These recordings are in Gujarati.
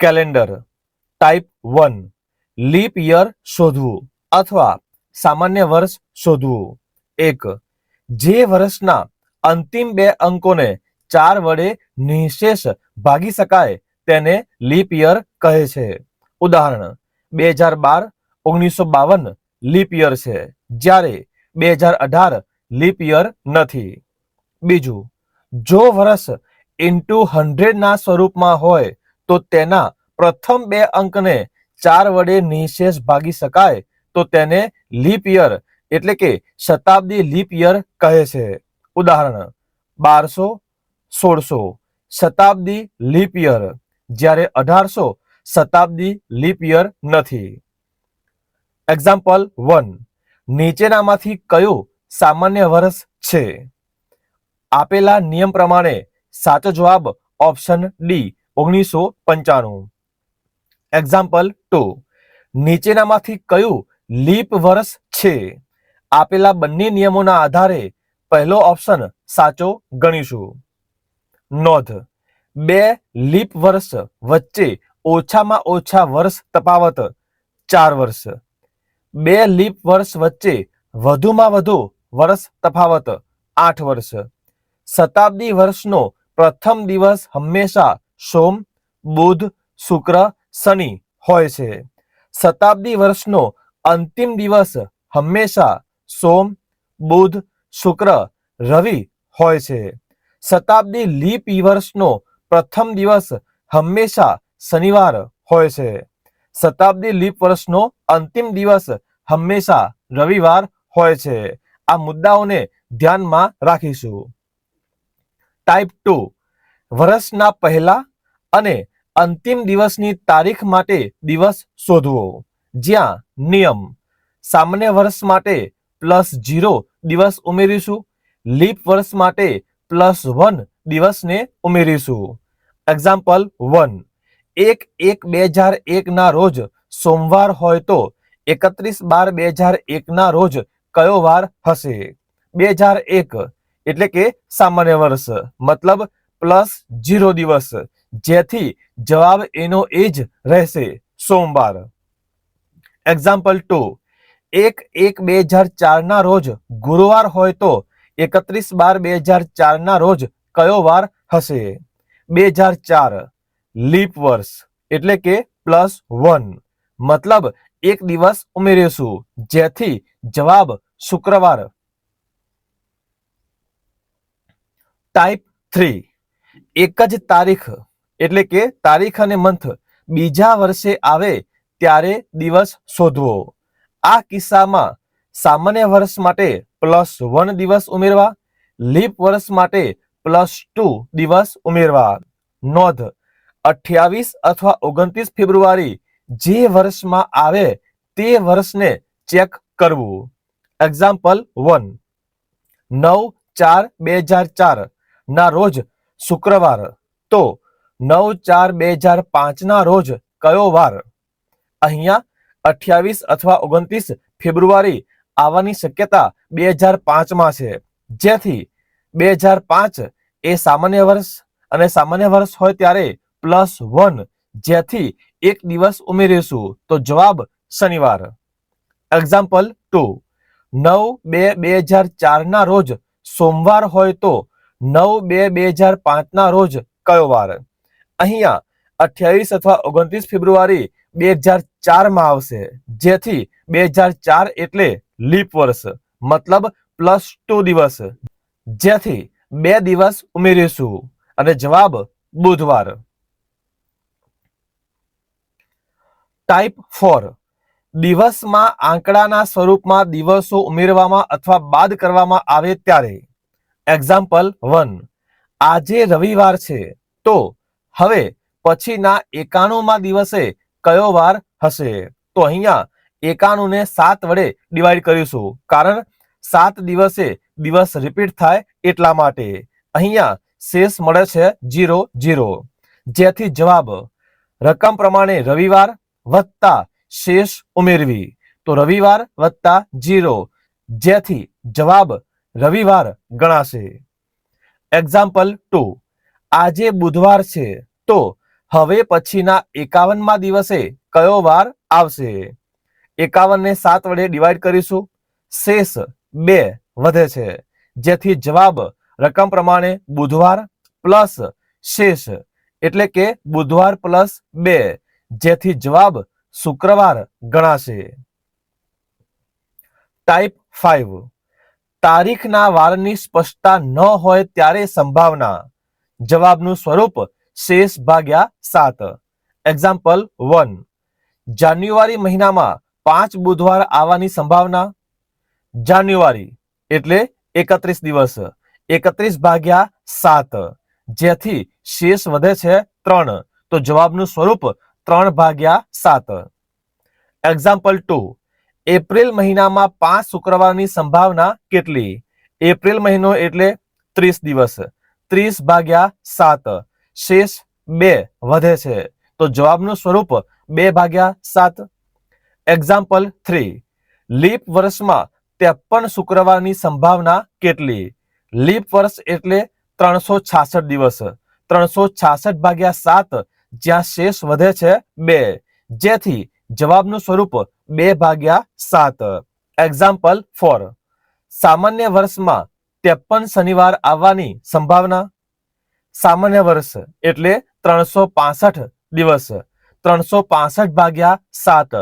Calendar type one leap year શોધવું. અથવા સામાન્ય વર્ષ શોધવું. એક. જે વર્ષના અંતિમ બે અંકોને ચાર વડે નિશેષ ભાગી શકાય તેને લીપ યર કહે છે. ઉદાહરણ. બે હજાર બાર, ઓગણીસો બાવન લીપ યર છે. જ્યારે બે હજાર અઢાર લીપ યર નથી. બીજું. જો વર્ષ ઇન્ટુ હંડ્રેડના સ્વરૂપમાં હોય તો તેના પ્રથમ બે અંકને ચાર વડે નિશેષ ભાગી શકાય, તો તેને લીપ યર એટલે કે શતાબ્દી લીપ યર કહે છે. ઉદાહરણ, બારસો સોળસો શતાબ્દી લીપ યર જ્યારે અઢારસો શતાબ્દી લીપ યર નથી. એક્ઝામ્પલ વન નીચેનામાંથી કયું સામાન્ય વર્ષ છે? આપેલા નિયમ પ્રમાણે સાચો જવાબ ઓપ્શન ડી ઓગણીસો પંચાણું. એક્ઝામ્પલ ટુ નીચેનામાંથી કયું લીપ વર્ષ છે? આપેલા બંને નિયમોના આધારે પહેલો ઓપ્શન સાચો ગણીશું. નોંધ. બે લીપ વર્ષ વચ્ચે ઓછામાં ઓછા વર્ષ તફાવત ચાર વર્ષ. બે લીપ વર્ષ વચ્ચે વધુમાં વધુ વર્ષ તફાવત આઠ વર્ષ. શતાબ્દી વર્ષનો પ્રથમ દિવસ હંમેશા સોમ, બુધ, શુક્ર, શનિ હોય છે. શતાબ્દી વર્ષનો અંતિમ દિવસ હંમેશા સોમ, બુધ, શુક્ર, રવિ હોય છે. શતાબ્દી લીપ વર્ષનો પ્રથમ દિવસ હંમેશા શનિવાર હોય છે. શતાબ્દી લીપ વર્ષનો અંતિમ દિવસ હંમેશા રવિવાર હોય છે. આ મુદ્દાઓને ધ્યાનમાં રાખીશું. ટાઈપ ટુ વર્ષના પહેલા અને અંતિમ દિવસની તારીખ માટે દિવસ શોધવો. જ્યાં નિયમ. સામાન્ય વર્ષ માટે પ્લસ જીરો દિવસ ઉમેરીશું. લીપ વર્ષ માટે પ્લસ વન દિવસને ઉમેરીશું. Example one. એક એક બે હજાર એકના રોજ સોમવાર હોય તો એકત્રીસ બાર બે હજાર એકના રોજ કયો વાર હશે? બે હજાર એક. એટલે કે સામાન્ય વર્ષ. મતલબ પ્લસ જીરો દિવસ. જેથી જવાબ એનો એ જ રહેશે. સોમવાર. એક્ઝામ્પલ ટુ એક એક બે હજાર ચારના રોજ ગુરુવાર હોય તો એકત્રીસ બાર બે હજાર ચારના રોજ કયો વાર હશે? બે હજાર ચાર. લીપ વર્ષ, એટલે કે પ્લસ વન મતલબ એક દિવસ ઉમેરીશું, જેથી જવાબ શુક્રવાર. ટાઈપ થ્રી એક જ તારીખ. એટલે કે તારીખ અને મંથ બીજા વર્ષે આવે ત્યારે દિવસ શોધવો. આ કિસ્સામાં સામાન્ય વર્ષ માટે પ્લસ વન દિવસ ઉમેરવા, લીપ વર્ષ માટે પ્લસ ટુ દિવસ ઉમેરવા. નોંધ, અઠ્યાવીસ અથવા ઓગણત્રીસ ફેબ્રુઆરી જે વર્ષમાં આવે તે વર્ષને ચેક કરવું. એક્ઝામ્પલ વન નવ ચાર બે હજાર ચાર ના રોજ શુક્રવાર. તો નવ ચાર બે હજાર પાંચના રોજ કયો વાર? અહીંયા અઠ્યાવીસ અથવા ઓગણત્રીસ ફેબ્રુઆરી આવવાની શક્યતા બે હજાર પાંચમાં છે. જેથી બે હજાર પાંચ એ સામાન્ય વર્ષ અને સામાન્ય વર્ષ હોય ત્યારે પ્લસ વન જેથી એક દિવસ ઉમેરીશું. તો જવાબ શનિવાર. એક્ઝામ્પલ ટુ નવ બે બે હજાર ચારના રોજ સોમવાર હોય તો નવ બે બે હજાર પાંચના રોજ કયો વાર? અહીંયા અઠ્યાવીસ અથવા ઓગણત્રીસ ફેબ્રુઆરી બે હજાર ચારમાં આવશે. જેથી બે હજાર ચાર એટલે લીપ વર્ષ, મતલબ પ્લસ ટુ દિવસ. જેથી બે દિવસ ઉમેરીશું. અને જવાબ બુધવાર. ટાઈપ ફોર દિવસમાં આંકડાના સ્વરૂપમાં દિવસો ઉમેરવામાં અથવા બાદ કરવામાં આવે ત્યારે. એક્ઝામ્પલ વન આજે રવિવાર છે, તો હવે પછીના એકાણુંમાં દિવસે કયો વાર હશે? તો અહીંયા એકાણું ને સાત વડે ડિવાઈડ કરીશું. કારણ સાત દિવસે દિવસ રિપીટ થાય એટલા માટે. અહીંયા શેષ મળે છે જીરો જીરો જેથી જવાબ, રકમ પ્રમાણે રવિવાર વત્તા શેષ ઉમેરવી. તો રવિવાર વત્તા જીરો જેથી જવાબ રવિવાર ગણાશે. એક્ઝામ્પલ ટુ આજે બુધવાર છે. તો હવે પછીના એકાવનમાં દિવસે કયો વાર આવશે? એકાવન ને સાત વડે ડિવાઈડ કરીશું. શેષ બે વધે છે. જેથી જવાબ રકમ પ્રમાણે બુધવાર પ્લસ શેષ એટલે કે બુધવાર પ્લસ બે, જેથી જવાબ શુક્રવાર ગણાશે. Type five. તારીખના વારની સ્પષ્ટતા ન હોય ત્યારે સંભાવના. જવાબનું સ્વરૂપ શેષ ભાગ્યા સાત. એક્ઝામ્પલ વન જાન્યુઆરી મહિનામાં પાંચ બુધવાર આવવાની સંભાવના? જાન્યુઆરી, એટલે એકત્રીસ દિવસ. એકત્રીસ ભાગ્યા સાત. જેથી શેષ વધે છે ત્રણ. તો જવાબનું સ્વરૂપ ત્રણ ભાગ્યા સાત. એક્ઝામ્પલ ટુ એપ્રિલ મહિનામાં પાંચ શુક્રવારની સંભાવના કેટલી? એપ્રિલ મહિનો એટલે ત્રીસ દિવસ. ત્રીસ ભાગ્યા સાત. શેષ બે વધે છે. તો જવાબનું સ્વરૂપ બે ભાગ્યા સાત. એક્ઝામ્પલ થ્રી લીપ વર્ષમાં ત્રેપન શુક્રવારની સંભાવના કેટલી? લીપ વર્ષ એટલે ત્રણસો છાસઠ દિવસ. ત્રણસો છાસઠ ભાગ્યા સાત જ્યાં શેષ વધે છે બે. જેથી જવાબનું સ્વરૂપ બે ભાગ્યા સાત. એક્ઝામ્પલ ફોર સામાન્ય વર્ષમાં ત્રેપન શનિવાર આવવાની સંભાવના સામાન્ય વર્ષ એટલે ત્રણસો પાસઠ દિવસ. ત્રણસો પાસઠ ભાગ્યા સાત.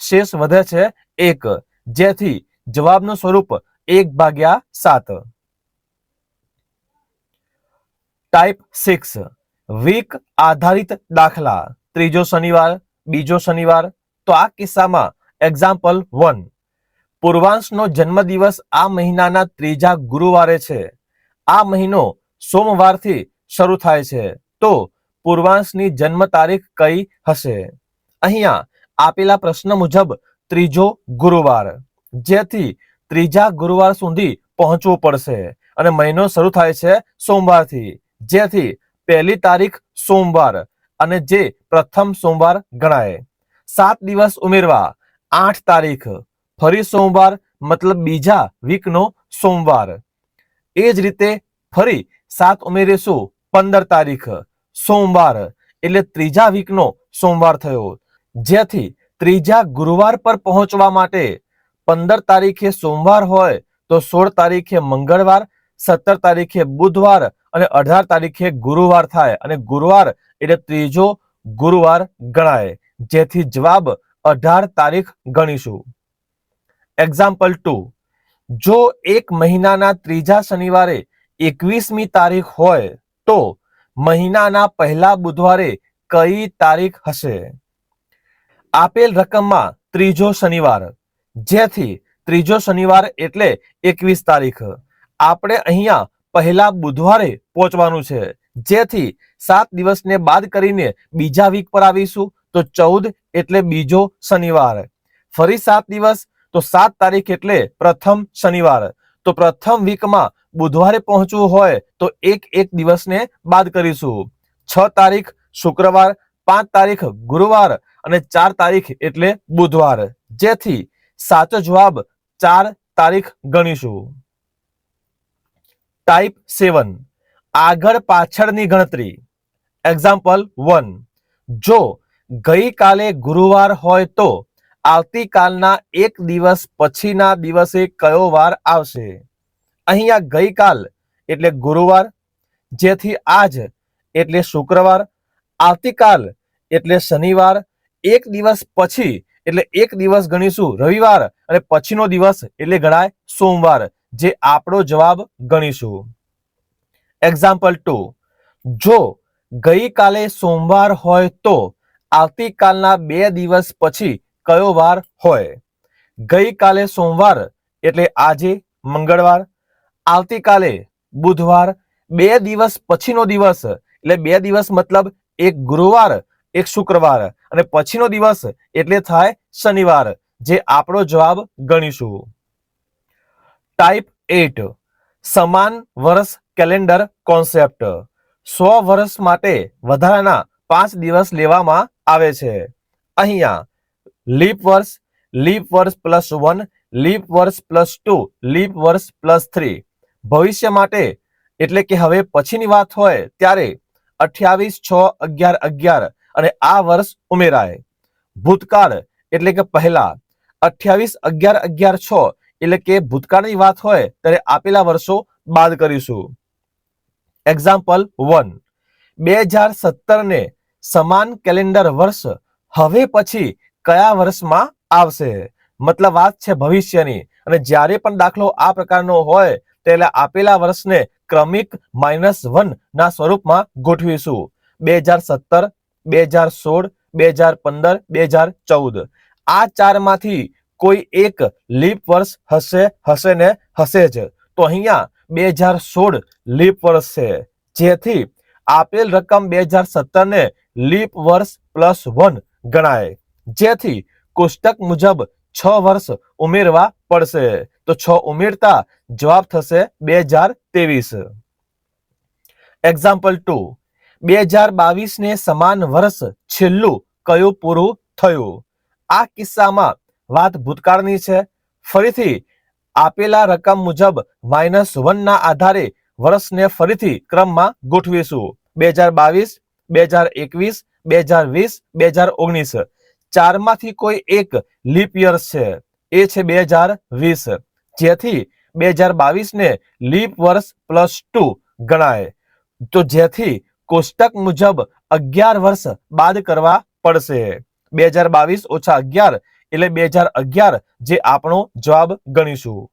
શેષ વધે છે એક. જેથી જવાબનું સ્વરૂપ એક ભાગ્યા સાત. ટાઈપ સિક્સ વીક આધારિત દાખલા. ત્રીજો શનિવાર, બીજો શનિવાર. તો આ કિસ્સામાં એક્ઝામ્પલ વન પૂર્વાંશનો જન્મદિવસ આ મહિનાના ત્રીજા ગુરુવારે છે. આ મહિનો સોમવારથી શરૂ થાય છે. તો પૂર્વાંશની જન્મ તારીખ કઈ હશે? અહીંયા આપેલા પ્રશ્ન મુજબ ત્રીજો ગુરુવાર, જેથી ત્રીજા ગુરુવાર સુધી પહોંચવું પડશે અને મહિનો શરૂ થાય છે સોમવારથી. જેથી પહેલી તારીખ સોમવાર અને જે પ્રથમ સોમવાર ગણાય. સાત દિવસ ઉમેરવા, આઠ તારીખ. ફરી સોમવાર મતલબ બીજા વીકનો સોમવાર. એ જ રીતે ફરી સાત ઉમેરીશું. પંદર તારીખ, સોમવાર, એટલે ત્રીજા વીકનો સોમવાર થયો. જેથી ત્રીજા ગુરુવાર પર પહોંચવા માટે પંદર તારીખે સોમવાર હોય તો સોળ તારીખે મંગળવાર, સત્તર તારીખે બુધવાર અને અઢાર તારીખે ગુરુવાર થાય અને ગુરુવાર એટલે ત્રીજો ગુરુવાર ગણાય. જેથી જવાબ અઢાર તારીખ ગણીશું. એક્ઝામ્પલ ટુ જો એક મહિનાના ત્રીજા શનિવારે એકવીસમી તારીખ હોય તો મહિનાના પહેલા બુધવારે કઈ તારીખ હશે? આપેલ રકમમાં ત્રીજો શનિવાર. જેથી ત્રીજો શનિવાર એટલે એકવીસ તારીખ. આપણે અહીંયા પહેલા બુધવારે પહોંચવાનું છે. જેથી સાત દિવસને બાદ કરીને બીજા વીક પર આવીશું, તો ચૌદ એટલે બીજો શનિવાર. ફરી સાત દિવસ, તો સાત તારીખ એટલે પ્રથમ શનિવાર. તો પ્રથમ વીકમાં બુધવારે પહોંચવું હોય તો એક એક દિવસને બાદ કરીશું. છ તારીખ શુક્રવાર, પાંચ તારીખ ગુરુવાર અને ચાર તારીખ એટલે બુધવાર. જેથી સાચો જવાબ ચાર તારીખ ગણીશું. ટાઈપ સેવન આગળ પાછળની ગણતરી. એક્ઝામ્પલ વન જો ગઈકાલે ગુરુવાર હોય તો આવતીકાલના એક દિવસ પછીના દિવસે કયો વાર આવશે? અહીંયા ગઈકાલ એટલે ગુરુવાર, જેથી આજ એટલે શુક્રવાર, આવતીકાલ એટલે શનિવાર, એક દિવસ પછી એટલે એક દિવસ ગણીશું રવિવાર અને પછીનો દિવસ એટલે ગણાય સોમવાર, જે આપણો જવાબ ગણીશું. એક્ઝામ્પલ ટુ જો ગઈકાલે સોમવાર હોય તો આવતીકાલના બે દિવસ પછી કયો વાર હોય? ગઈકાલે સોમવાર, એટલે આજે મંગળવાર. આવતીકાલે બુધવાર, બે દિવસ પછીનો દિવસ, એટલે બે દિવસ મતલબ એક ગુરુવાર, એક શુક્રવાર. અને પછીનો દિવસ એટલે થાય શનિવાર, જે આપણો જવાબ ગણીશું. ટાઈપ એટ સમાન વર્ષ કેલેન્ડર કોન્સેપ્ટ સો વર્ષ માટે વધારાના પાંચ દિવસ લેવામાં આવે છે. અહીંયા લીપ વર્ષ લીપ વર્ષ પ્લસ વન લીપ વર્ષ પ્લસ ટુ લીપ વર્ષ પ્લસ થ્રી ભવિષ્ય માટે, એટલે કે હવે પછીની વાત હોય ત્યારે અઠ્યાવીસ, છ, અગિયાર અગિયાર અને આ વર્ષ ઉમેરાય. ભૂતકાળ એટલે કે પહેલા. અઠ્યાવીસ, અગિયાર અગિયાર, છ એટલે કે ભૂતકાળની વાત હોય ત્યારે આપેલા વર્ષો બાદ કરીશું. એક્ઝામ્પલ વન બે હજાર સત્તર ને સમાન કેલેન્ડર વર્ષ હવે પછી કયા વર્ષમાં આવશે? મતલબ વાત છે ભવિષ્યની. અને જ્યારે પણ દાખલો આ પ્રકારનો હોય, ત્યારે આપેલા વર્ષને ક્રમિક માઇનસ વન ના સ્વરૂપમાં ગોઠવીશું. બે હજાર સત્તર, બે હજાર સોળ, બે હજાર પંદર, બે હજાર ચૌદ. આ ચારમાંથી કોઈ એક લીપ વર્ષ હશે હશે ને હશે જ. તો અહીંયા બે હજાર સોળ લીપ વર્ષ છે. જેથી આપેલ રકમ બે હજાર સત્તર ને લીપ વર્ષ પ્લસ વન ગણાય. જેથી કોષ્ટક મુજબ છ વર્ષ ઉમેરવા પડશે. તો છ ઉમેરતા જવાબ થશે બે હજાર ત્રેવીસ. એક્ઝામ્પલ ટુ બે હજાર બાવીસ ને સમાન વર્ષ છેલ્લું કયું પૂરું થયું? આ કિસ્સામાં વાત ભૂતકાળની છે. ફરીથી આપેલા રકમ મુજબ માઇનસ વન ના આધારે વર્ષને ફરીથી ક્રમમાં ગોઠવીશું. બે હજાર બાવીસ, બે હજાર એકવીસ, બે હજાર વીસ, બે હજાર ઓગણીસ. ચારમાંથી કોઈ એક લીપ યર્સ છે. એ છે બે હજાર વીસ. જેથી બે હજાર બાવીસ ને લીપ વર્ષ પ્લસ ટુ ગણાય. તો જેથી કોષ્ટક મુજબ અગિયાર વર્ષ બાદ કરવા પડશે. બે હજાર બાવીસ ઓછા અગિયાર એટલે બે હજાર અગિયાર જે આપણો જવાબ ગણીશું.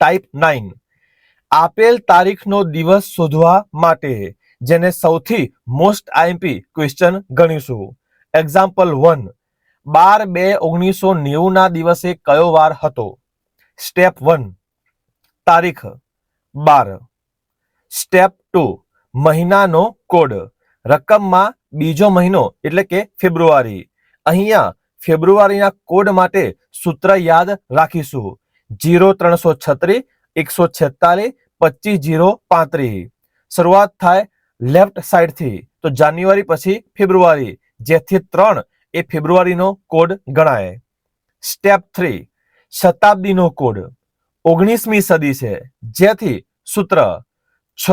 ટાઈપ નાઇન આપેલ તારીખનો દિવસ શોધવા માટે જેને સૌથી મોસ્ટ આઈએમપી ક્વેશ્ચન ગણીશું. એક્ઝામ્પલ વન બાર બે ઓગણીસો નેવું ના દિવસે કયો વાર હતો? સ્ટેપ વન તારીખ બાર. સ્ટેપ ટુ મહિનાનો કોડ રકમમાં બીજો મહિનો, એટલે કે ફેબ્રુઆરી. અહીંયા ફેબ્રુઆરીના કોડ માટે સૂત્ર યાદ રાખીશું. જીરો ત્રણસો છત્રીસ, એકસો છેતાલીસ, પચીસ જીરો પાંત્રીસ. શરૂઆત થાય લેફ્ટ સાઈડથી તો જાન્યુઆરી પછી ફેબ્રુઆરી. જેથી ત્રણ એ ફેબ્રુઆરીનો કોડ ગણાય. સ્ટેપ થ્રી, શતાબ્દીનો કોડ. ઓગણીસમી સદી છે. જેથી સૂત્ર છ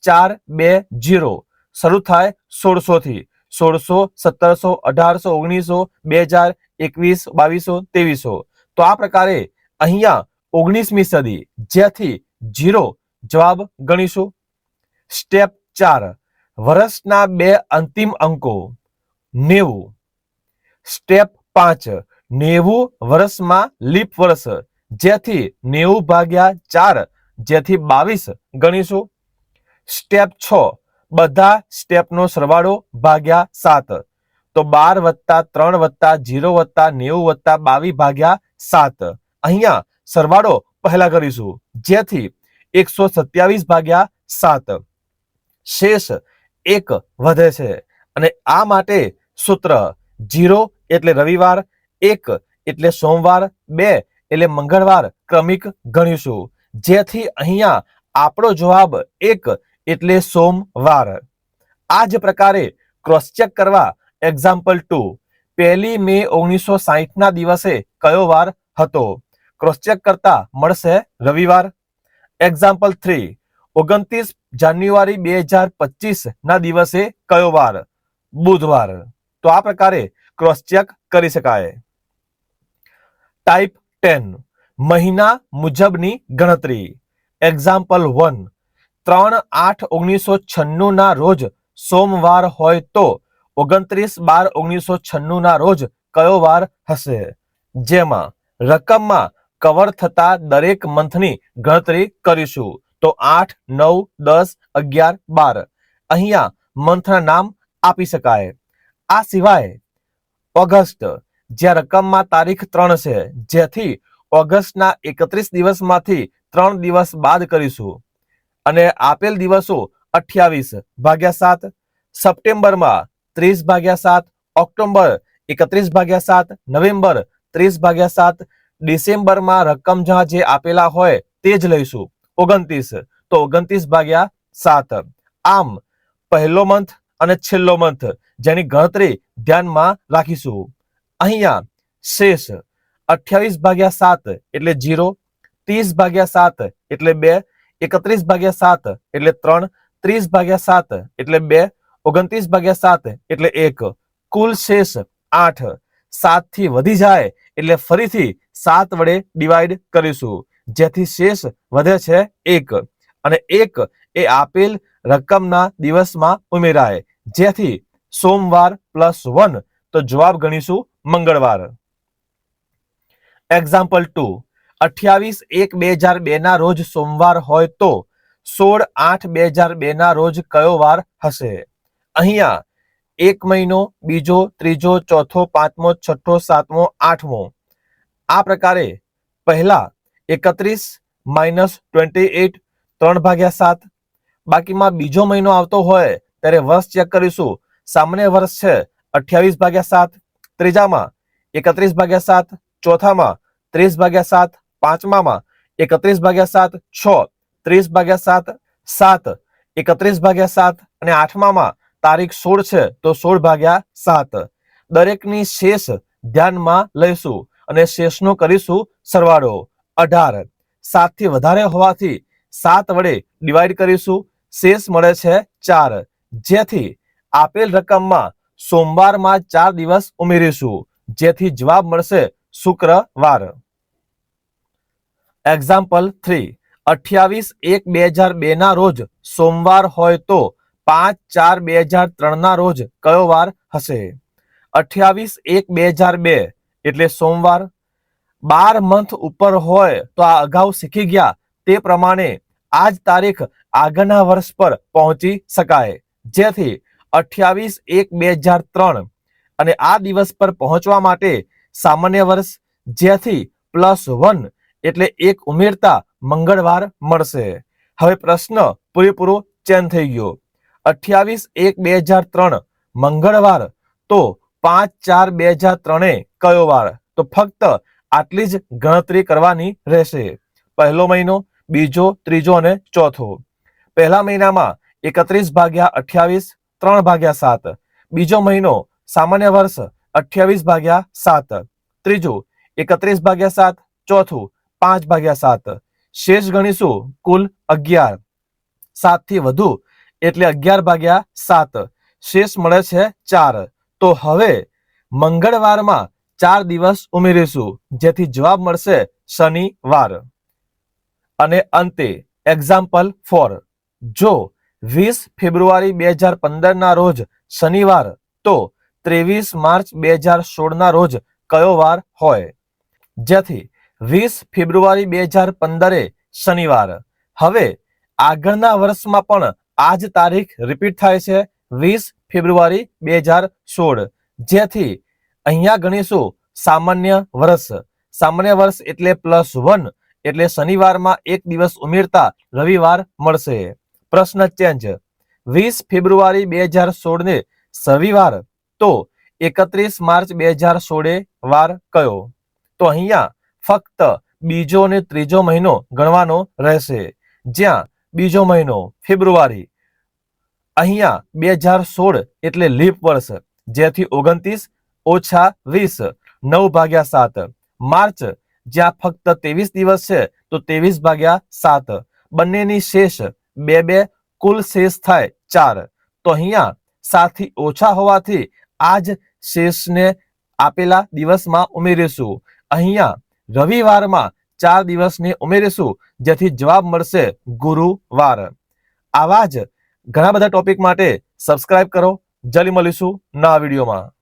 ચાર બે જીરો શરૂ થાય સોળસો થી. સોળસો, સત્તરસો, અઢારસો, ઓગણીસો, બે હજાર, એકવીસ, બાવીસો, ત્રેવીસો. તો આ પ્રકારે અહીંયા ઓગણીસમી સદી જેથી જીરો જવાબ ગણીશું. સ્ટેપ ચાર, વર્ષના બે અંતિમ અંકો. નેવું. સ્ટેપ પાંચ. નેવું વર્ષમાં લીપ વર્ષ જેથી નેવું ભાગ્યા ચાર. જેથી બાવીસ ગણીશું. સ્ટેપ છ. બધા સ્ટેપનો સરવાળો ભાગ્યા સાત. તો બાર વત્તા ત્રણ વત્તા જીરો વત્તા નેવું વત્તા બાવીસ ભાગ્યા સાત. અહીંયા સરવાળો પહેલા કરીશું. જેથી એકસો સત્યાવીસ ભાગ્યા સાત. શેષ એક વધે છે. અને આ માટે સૂત્ર જીરો એટલે રવિવાર, એક એટલે સોમવાર, બે એટલે મંગળવાર ક્રમિક ગણીશું. જેથી અહીંયા આપણો જવાબ એક એટલે સોમવાર. આ જ પ્રકારે ક્રોસ ચેક કરવા એક્ઝામ્પલ ટુ પહેલી મે ઓગણીસો સાહીઠ ના દિવસે કયો વાર હતો? ક્રોસ ચેક કરતા મળશે રવિવાર. એક્ઝામ્પલ થ્રી ઓગણત્રીસ જાન્યુઆરી બે હજાર પચીસ ના દિવસે કયો વાર? બુધવાર. તો આ પ્રકારે ક્રોસ ચેક કરી શકાય. ટાઈપ ટેન મહિના મુજબની ગણતરી. એક્ઝામ્પલ વન ત્રણ આઠ ઓગણીસો છન્નુંના રોજ સોમવાર હોય તો ઓગણત્રીસ બાર ઓગણીસો છન્નુંના રોજ કયો વાર હશે? જેમાં રકમમાં કવર થતા દરેક મંથની ગણતરી કરીશું. તો આઠ, નવ, દસ, અગિયાર, બાર. અહીંયા મંથના નામ આપી શકાય. આ સિવાય ઓગસ્ટ જ્યાં રકમમાં તારીખ ત્રણ છે, જેથી ઓગસ્ટના એકત્રીસ દિવસમાંથી ત્રણ દિવસ બાદ કરીશું. અને આપેલ દિવસો અઠ્યાવીસ ભાગ્યા સાત, સપ્ટેમ્બરમાં ત્રીસ ભાગ્યા સાત ઓક્ટોબર એકત્રીસ ભાગ્યા સાત, નવેમ્બર ત્રીસ ભાગ્યા સાત, ડિસેમ્બરમાં રકમ જ્યાં જે આપેલા હોય તે જ લઈશું. ઓગણત્રીસ, તો ઓગણત્રીસ ભાગ્યા સાત. આમ, પહેલો મંથ અને છેલ્લો મંથ જેની ગણતરી ધ્યાનમાં રાખીશું. અહીંયા શેષ અઠ્યાવીસ ભાગ્યા સાત એટલે જીરો ત્રીસ ભાગ્યા સાત એટલે બે, એકત્રીસ ભાગ્યા સાત એટલે ત્રણ, ત્રીસ ભાગ્યા સાત એટલે બે, ઓગણત્રીસ ભાગ્યા સાત એટલે એક. કુલ શેષ આઠ. સાતથી વધી જાય એટલે ફરીથી સાત વડે ડિવાઈડ કરીશું. જેથી શેષ વધે છે એક. અને એક એ આપેલ રકમના દિવસમાં ઉમેરાય. જેથી સોમવાર પ્લસ વન તો જવાબ ગણીશું મંગળવાર. એક્ઝામ્પલ ટુ અઠ્યાવીસ એક બે હજાર બે ના રોજ સોમવાર હોય તો સોળ આઠ બે હજાર બે ના રોજ કયો વાર હશે? અહીંયા એક મહિનો, બીજો, ત્રીજો, ચોથો, પાંચમો, છઠ્ઠો, સાતમો, આઠમો. આ પ્રકારે પહેલા એકત્રીસ માઇનસ ટ્વેન્ટી એટ ત્રણ ભાગ્યા સાત. બાકીમાં બીજો મહિનો આવતો હોય, ત્યારે વર્ષ ચેક કરીશું. સામાન્ય વર્ષ છે અઠ્યાવીસ ભાગ્યા સાત ત્રીજામાં એકત્રીસ ભાગ્યા સાત ચોથામાં ત્રીસ ભાગ્યા સાત પાંચમામાં એકત્રીસ ભાગ્યા સાત છ ત્રીસ ભાગ્યા સાત સાત એકત્રીસ ભાગ્યા સાત અને આઠમામાં તારીખ સોળ છે તો સોળ ભાગ્યા સાત. દરેકની શેષ ધ્યાનમાં લઈશું અને શેષનો કરીશું સરવાળો. અઢાર. સાતથી વધારે હોવાથી સાત વડે ડિવાઈડ કરીશું. શેષ મળે છે ચાર. જેથી આપેલ રકમમાં સોમવારમાં ચાર દિવસ ઉમેરીશું, જેથી જવાબ મળશે શુક્રવાર. એક્ઝામ્પલ થ્રી અઠ્યાવીસ એક બે હજાર બે ના રોજ સોમવાર હોય તો પાંચ ચાર બે હજાર ત્રણ ના રોજ કયો વાર હશે? અઠ્યાવીસ એક બે હજાર બે, એટલે સોમવાર. બાર મંથ ઉપર હોય તો આ અગાઉ શીખી ગયા, તે પ્રમાણે આ જ તારીખ આગળના વર્ષ પર પહોંચી શકાય. જેથી અઠ્યાવીસ એક બે હજાર ત્રણ. અને આ દિવસ પર પહોંચવા માટે સામાન્ય વર્ષ જ્યાંથી પ્લસ વન એટલે એક ઉમેરતા મંગળવાર મળશે. હવે પ્રશ્ન પૂરેપૂરો ચેન્જ થઈ ગયો. અઠ્યાવીસ એક બે હજાર ત્રણ મંગળવાર તો પાંચ ચાર બે હજાર ત્રણે કયો વાર? તો ફક્ત આટલી જ ગણતરી કરવાની રહેશે. પહેલો મહિનો, બીજો, ત્રીજો અને ચોથો. પહેલા મહિનામાં એકત્રીસ ભાગ્યા અઠ્યાવીસ ત્રણ ભાગ્યા સાત. બીજો મહિનો સામાન્ય વર્ષ અઠ્યાવીસ ભાગ્યા સાત. ત્રીજું એકત્રીસ ભાગ્યા સાત. ચોથું પાંચ ભાગ્યા સાત. શેષ ગણીશું કુલ અગિયાર. સાતથી વધુ એટલે અગિયાર ભાગ્યા સાત. શેષ મળે છે ચાર. તો હવે મંગળવારમાં ચાર દિવસ ઉમેરીશું, જેથી જવાબ મળશે શનિવાર. અને અંતે એક્ઝામ્પલ ફોર જો વીસ ફેબ્રુઆરી બે હજાર પંદર ના રોજ શનિવાર, તો ત્રેવીસ માર્ચ બે હજાર સોળ ના રોજ કયો વાર હોય? જેથી વીસ ફેબ્રુઆરી બે હજાર પંદરે શનિવાર. હવે આગળના વર્ષમાં પણ આ જ તારીખ રિપીટ થાય છે, વીસ ફેબ્રુઆરી બે હજાર સોળ. જેથી અહીંયા ગણીશું સામાન્ય વર્ષ. સામાન્ય વર્ષ એટલે પ્લસ વન એટલે શનિવારમાં એક દિવસ ઉમેરતા રવિવાર મળશે. પ્રશ્ન ચેન્જ. વીસ ફેબ્રુઆરી બે હજાર સોળ ને રવિવાર તો એકત્રીસ માર્ચ બે હજાર સોળે વાર કયો? તો અહીંયા ફક્ત બીજો અને ત્રીજો મહિનો ગણવાનો રહેશે. જ્યાં બીજો મહિનો ફેબ્રુઆરી. અહીંયા બે હજાર સોળ એટલે લીપ વર્ષ, જેથી ઓગણત્રીસ ઓછા વીસ, નવ ભાગ્યા સાત. માર્ચ, જ્યાં ફક્ત ત્રેવીસ દિવસ છે, તો ત્રેવીસ ભાગ્યા સાત. બંનેની શેષ બે બે કુલ શેષ થાય ચાર. તો અહીંયા સાતથી ઓછા હોવાથી આ જ શેષને આપેલા દિવસમાં ઉમેરીશું. અહીંયા રવિવારમાં ચાર દિવસને ઉમેરીશું, જેથી જવાબ મળશે ગુરુવાર. આવા જ ઘણા બધા ટોપિક માટે સબસ્ક્રાઇબ કરો. જલ્દી મળીશું નવા વિડીયોમાં.